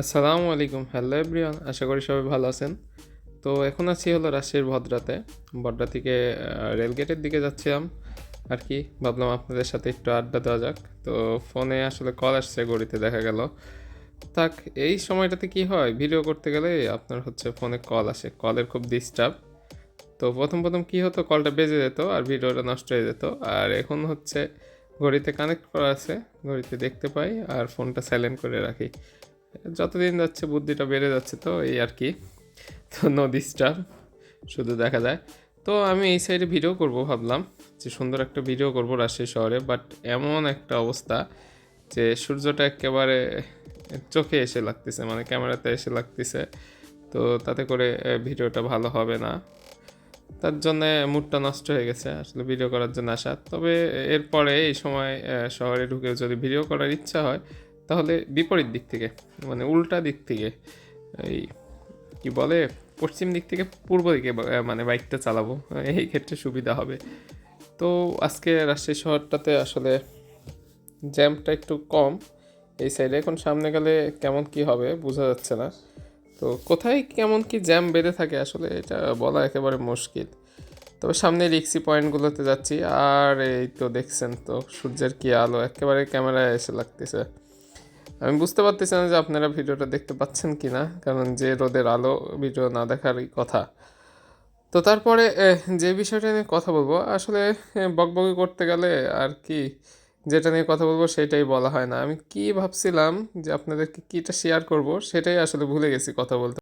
আসসালামু আলাইকুম। Hello everyone আশা করি সবাই ভালো আছেন। তো এখন আছি হলো রাজশাহীর ভদ্রাতে। ভদ্রা থেকে রেলগেটের দিকে যাচ্ছিলাম আর কি। ভাবলাম আপনাদের সাথে একটু আড্ডা দেওয়া যাক। তো ফোনে আসলে কল আসছে ঘড়িতে, দেখা গেল। থাক, এই সময়টাতে কি হয়? ভিডিও করতে গেলে আপনার হচ্ছে ফোনে কল আসে। কলের খুব ডিস্টার্ব তো প্রথম প্রথম কি হতো? কলটা বেজে যেত আর ভিডিওটা নষ্ট হয়ে যেত। আর এখন হচ্ছে ঘড়িতে কানেক্ট করা আছে। ঘড়িতে দেখতে পাই আর ফোনটা সাইলেন্ট করে রাখি। যতদিন যাচ্ছে বুদ্ধিটা বেড়ে যাচ্ছে তো এই আর কি। তো নো ডিস্টার্ব শুধু দেখা যায়। তো আমি এই সাইডে ভিডিও করব ভাবলাম যে সুন্দর একটা ভিডিও করব রাজশাহী শহরে বাট এমন একটা অবস্থা যে সূর্যটা একেবারে চোখে এসে লাগতেছে মানে ক্যামেরাতে এসে লাগতেছে। তো তাতে করে ভিডিওটা ভালো হবে না। তার জন্য মুডটা নষ্ট হয়ে গেছে, আসলে ভিডিও করার জন্য আসা। তবে এরপরে এই সময় শহরে ঢুকে যদি ভিডিও করার ইচ্ছা হয় তাহলে বিপরীত দিক থেকে মানে উল্টা দিক থেকে, এই কি বলে, পশ্চিম দিক থেকে পূর্ব দিকে মানে বাইকটা চালাবো এই ক্ষেত্রে সুবিধা হবে। তো আজকে রাজশাহী শহরটাতে আসলে জ্যামটা একটু কম, এই সাইডে। এখন সামনে গেলে কেমন কি হবে বোঝা যাচ্ছে না। তো কোথায় কেমন কি জ্যাম বেঁধে থাকে আসলে এটা বলা একেবারে মুশকিল। তবে সামনে রিক্সি পয়েন্টগুলোতে যাচ্ছি, আর এই তো দেখছেন তো সূর্যের কি আলো, একেবারে ক্যামেরায় এসে লাগতেছে। আমি বুঝতে পারতেছি না যে আপনারা ভিডিওটা দেখতে পাচ্ছেন কি না কারণ যে রোদের আলো ভিডিও না দেখারই কথা। তো তারপরে যে বিষয়টা নিয়ে কথা বলব, আসলে বকবকি করতে গেলে আর কি যেটা নিয়ে কথা বলব সেটাই বলা হয় না। আমি কি ভাবছিলাম যে আপনাদেরকে কীটা শেয়ার করব, সেটাই আসলে ভুলে গেছি কথা বলতে।